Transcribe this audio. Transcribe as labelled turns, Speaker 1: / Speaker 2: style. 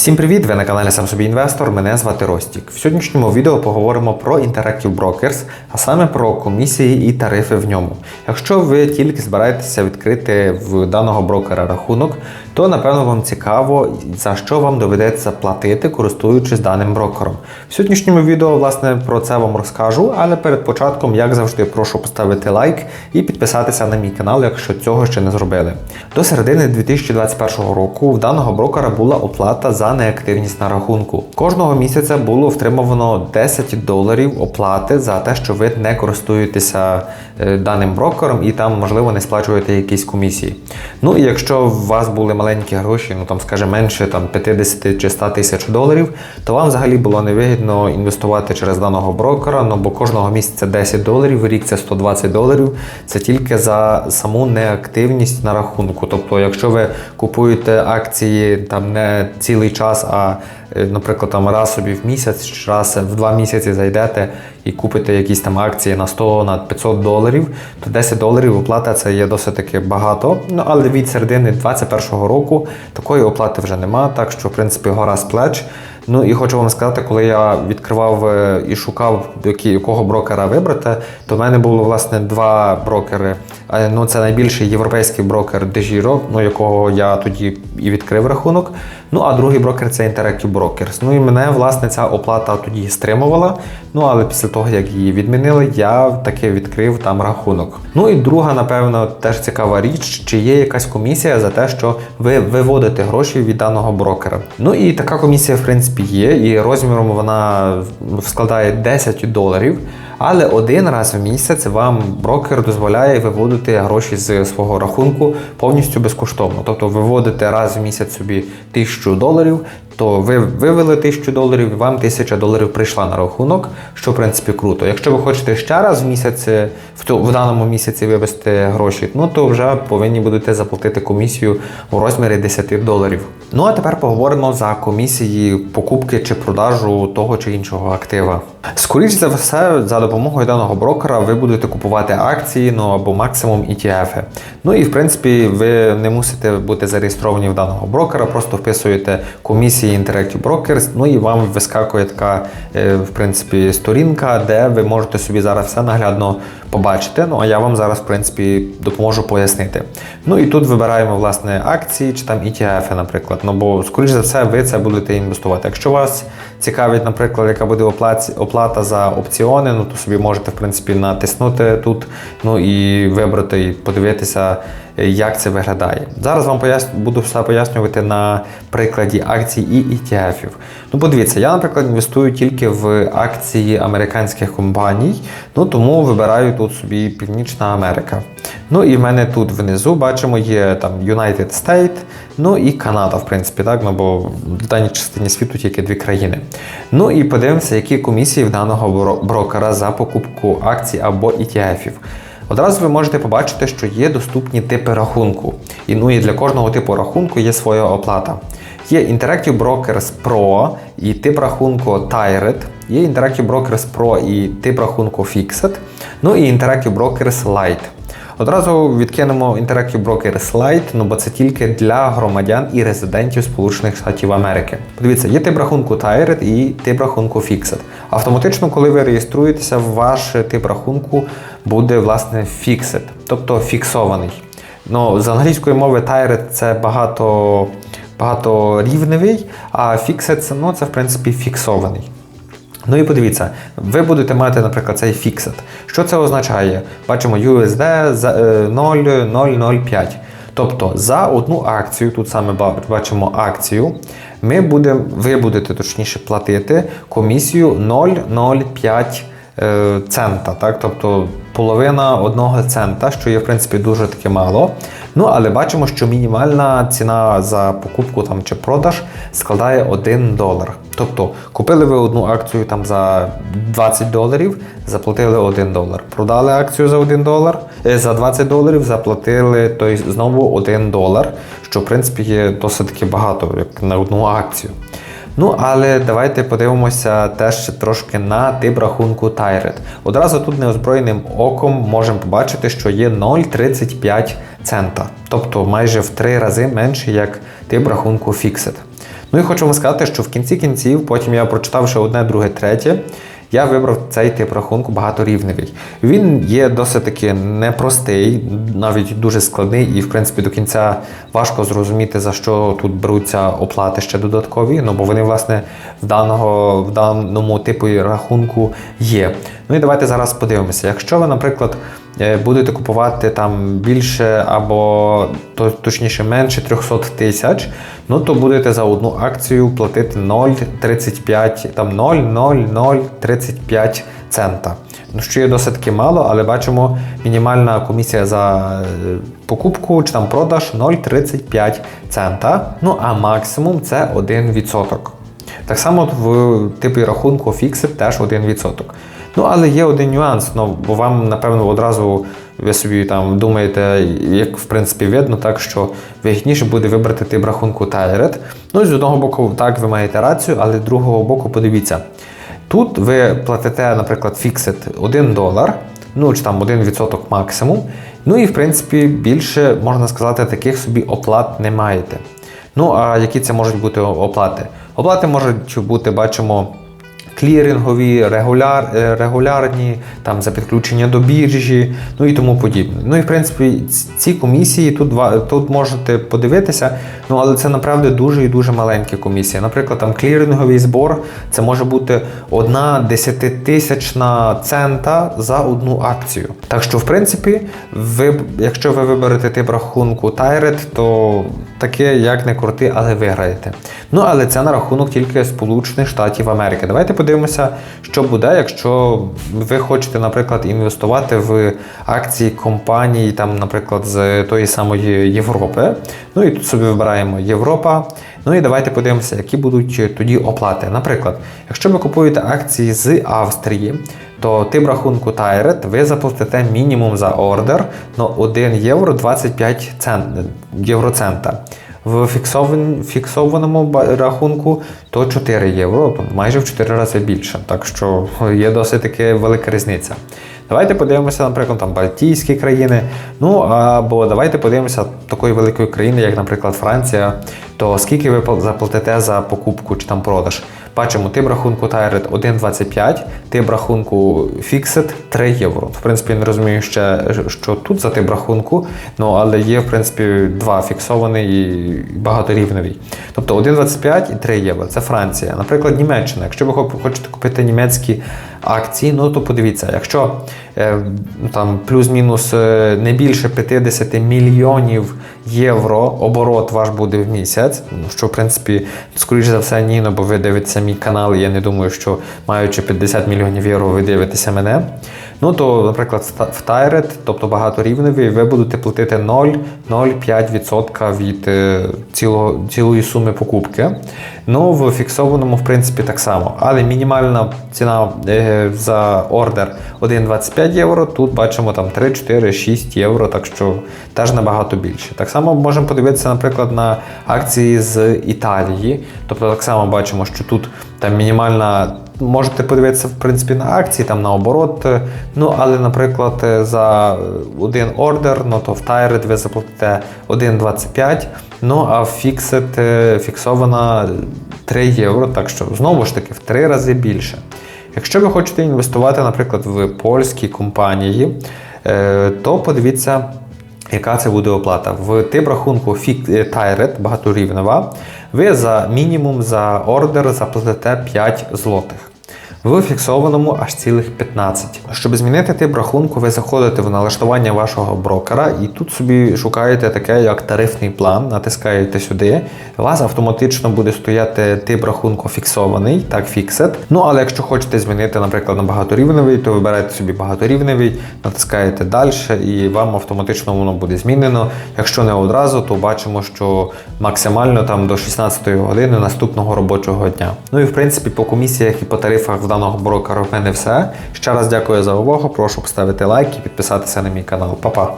Speaker 1: Всім привіт! Ви на каналі Сам собі інвестор. Мене звати Ростік. В сьогоднішньому відео поговоримо про Interactive Brokers, а саме про комісії і тарифи в ньому. Якщо ви тільки збираєтеся відкрити в даного брокера рахунок, то напевно вам цікаво, за що вам доведеться платити, користуючись даним брокером. В сьогоднішньому відео, власне, про це вам розкажу, але перед початком, як завжди, прошу поставити лайк і підписатися на мій канал, якщо цього ще не зробили. До середини 2021 року в даного брокера була оплата за неактивність на рахунку. Кожного місяця було втримувано 10 доларів оплати за те, що ви не користуєтеся е, даним брокером і там, можливо, не сплачуєте якісь комісії. Ну і якщо у вас були маленькі гроші, ну там, скажімо, менше там 50 чи 100 тисяч доларів, то вам взагалі було невигідно інвестувати через даного брокера, ну бо кожного місяця 10 доларів, рік це 120 доларів. Це тільки за саму неактивність на рахунку. Тобто, якщо ви купуєте акції там не цілий час, а е, наприклад, там раз собі в місяць, чи раз в два місяці зайдете і купите якісь там акції на 100 на 500 доларів, то 10 доларів оплата це є досить таки багато. Ну але від середини 2021 року такої оплати вже нема, так що в принципі гора з плеч. Ну і хочу вам сказати, коли я відкривав е, і шукав, якого брокера вибрати, то в мене було власне два брокери. Е, Ну, це найбільший європейський брокер DeGiro, ну якого я тоді і відкрив рахунок. Ну а другий брокер це Interactive Brokers. Ну і мене власне ця оплата тоді стримувала. Ну але після того, як її відмінили, я таки відкрив там рахунок. Ну і друга, напевно, теж цікава річ, чи є якась комісія за те, що ви виводите гроші від даного брокера. Ну і така комісія, в принципі, є, і розміром вона складає 10 доларів. Але один раз в місяць вам брокер дозволяє виводити гроші з свого рахунку повністю безкоштовно. Тобто виводите раз в місяць собі 1000 доларів, то ви вивели 1000 доларів, вам 1000 доларів прийшла на рахунок, що в принципі круто. Якщо ви хочете ще раз в місяць в, в даному місяці вивести гроші, ну то вже повинні будете заплатити комісію у розмірі 10 доларів. Ну а тепер поговоримо за комісії покупки чи продажу того чи іншого актива. Скоріше за все, за допомогою даного брокера ви будете купувати акції, ну або максимум ETF. Ну і в принципі ви не мусите бути зареєстровані в даного брокера, просто вписуєте комісії Interactive Brokers, ну і вам вискакує така е, в принципі сторінка, де ви можете собі зараз все наглядно побачити. Ну а я вам зараз в принципі допоможу пояснити. Ну і тут вибираємо власне акції чи там ETF, наприклад. Ну бо скоріш за все ви це будете інвестувати. Якщо вас цікавить, наприклад, яка буде оплата за опціони, ну то собі можете в принципі натиснути тут, ну і вибрати і подивитися, як це виглядає. Зараз вам пояс... буду все пояснювати на прикладі акцій і ETF. Ну, подивіться, я, наприклад, інвестую тільки в акції американських компаній, ну тому вибираю тут собі Північна Америка. Ну і в мене тут внизу бачимо є там United States, ну і Канада, в принципі, так, ну бо в даній частині світу тільки дві країни. Ну і подивимося, які комісії в даного брокера за покупку акцій або ETF. Одразу ви можете побачити, що є доступні типи рахунку. І ну і для кожного типу рахунку є своя оплата. Є Interactive Brokers Pro і тип рахунку Tired, є Interactive Brokers Pro і тип рахунку Fixed, ну і Interactive Brokers Lite. Одразу відкинемо Interactive Brokers Lite, ну бо це тільки для громадян і резидентів Сполучених Штатів Америки. Подивіться, є тип рахунку Tired і тип рахунку Fixed. Автоматично, коли ви реєструєтеся, ваш тип рахунку буде власне Fixed, тобто фіксований. Ну, З англійської мови Tired це багато багаторівневий, а Fixed ну, це в принципі фіксований. Ну і подивіться, ви будете мати, наприклад, цей Fixed. Що це означає? Бачимо USD 0,005. Тобто за одну акцію, тут саме бачимо акцію, ми будемо, ви будете точніше платити комісію 0,05 е, цента. Так? Тобто половина одного цента, що є в принципі дуже таки мало. Ну, але бачимо, що мінімальна ціна за покупку там чи продаж складає 1 долар. Тобто купили ви одну акцію там за 20 доларів, заплатили 1 долар. Продали акцію за 1 долар, е, за 20 доларів заплатили той знову 1 долар, що в принципі є досить таки багато як на одну акцію. Ну, але давайте подивимося теж трошки на тип рахунку Tyred. Одразу тут неозброєним оком можемо побачити, що є 0,35 цента. Тобто майже в три рази менше, як тип рахунку Fixed. Ну і хочу вам сказати, що в кінці кінців, потім я прочитав ще одне, друге, третє. Я вибрав цей тип рахунку багаторівневий. Він є досить таки непростий, навіть дуже складний, і в принципі до кінця важко зрозуміти, за що тут беруться оплати ще додаткові. Ну бо вони, власне, в даного в даному типу рахунку є. Ну і давайте зараз подивимося. Якщо ви, наприклад, е, будете купувати там більше або точніше менше 300 тисяч, ну то будете за одну акцію платити 0,35, там 0,0035 цента. Ну, що є досить таки мало, але бачимо, мінімальна комісія за е, покупку чи там продаж 0,35 цента. Ну а максимум це 1%. Так само в типі рахунку Fixit теж 1%. Ну, але є один нюанс, ну, бо вам, напевно, одразу ви собі там думаєте, як в принципі видно, так що вигідніше буде вибрати тип рахунку Tyred. Ну, з одного боку, так, ви маєте рацію, але з другого боку, подивіться. Тут ви платите, наприклад, Fixit 1 долар, ну чи там 1% максимум. Ну і в принципі більше, можна сказати, таких собі оплат не маєте. Ну, а які це можуть бути оплати? Оплати можуть бути, бачимо, клірингові, регуляр, е, регулярні, там за підключення до біржі, ну і тому подібне. Ну і в принципі ці комісії тут тут можете подивитися, ну але це направді дуже і дуже маленькі комісії. Наприклад, там кліринговий збор це може бути одна десятитисячна цента за одну акцію. Так що, в принципі, ви, якщо ви виберете тип рахунку Tyred, то таке як не крути, але виграєте. Ну але це на рахунок тільки Сполучених Штатів Америки. Давайте подивимося, що буде, якщо ви хочете, наприклад, інвестувати в акції компаній, там, наприклад, з тої самої Європи. Ну і тут собі вибираємо Європа. Ну і давайте подивимося, які будуть тоді оплати. Наприклад, якщо ви купуєте акції з Австрії, то тип рахунку Tyred ви заплатите мінімум за ордер на 1 євро 25 цент, євроцента. В фіксованому рахунку то 4 євро, тобто майже в 4 рази більше. Так що є досить таки велика різниця. Давайте подивимося, наприклад, там Балтійські країни. Ну або давайте подивимося такої великої країни, як, наприклад, Франція. То скільки ви заплатите за покупку чи там продаж? Бачимо, тип рахунку Тайрет 1,25, тип рахунку Fixed 3 євро. В принципі, я не розумію ще, що тут за тип рахунку, ну але є, в принципі, два фіксований і багаторівневі. Тобто 1,25 і 3 євро. Це Франція. Наприклад, Німеччина. Якщо ви хочете купити німецькі акції, ну то подивіться, якщо е, ну, там плюс-мінус е, не більше 50 мільйонів євро оборот ваш буде в місяць, ну, що в принципі, скоріш за все, ні, ну, бо ви дивитеся мій канал, і я не думаю, що маючи 50 мільйонів євро, ви дивитеся мене. Ну то, наприклад, в Та- в Tyred, тобто багаторівневий, ви будете платити 0,05% від е, цілого, цілої суми покупки. Ну, в фіксованому, в принципі, так само. Але мінімальна ціна е, за ордер 1,25 євро. Тут бачимо там 3, 4, 6 євро, так що теж набагато більше. Так само можемо подивитися, наприклад, на акції з Італії. Тобто, так само бачимо, що тут там мінімальна. Можете подивитися, в принципі, на акції, там на оборот. е, Ну, але, наприклад, е, за один ордер, ну то в Tyred ви заплатите 1,25, ну а е, фіксована 3 євро, так що знову ж таки в 3 рази більше. Якщо ви хочете інвестувати, наприклад, в польські компанії, е, то подивіться, яка це буде оплата. В тип рахунку е, багаторівнева, ви за мінімум за ордер заплатите 5 злотих. В фіксованому аж цілих 15. Щоб змінити тип рахунку, ви заходите в налаштування вашого брокера і тут собі шукаєте таке, як тарифний план, натискаєте сюди. У вас автоматично буде стояти тип рахунку фіксований, так фіксет. Ну але якщо хочете змінити, наприклад, на багаторівневий, то вибираєте собі багаторівневий, натискаєте далі, і вам автоматично воно буде змінено. Якщо не одразу, то бачимо, що максимально там до 16 години наступного робочого дня. Ну і в принципі по комісіях і по тарифах даного брокера в мене все. Ще раз дякую за увагу. Прошу поставити лайк і підписатися на мій канал. Па-па!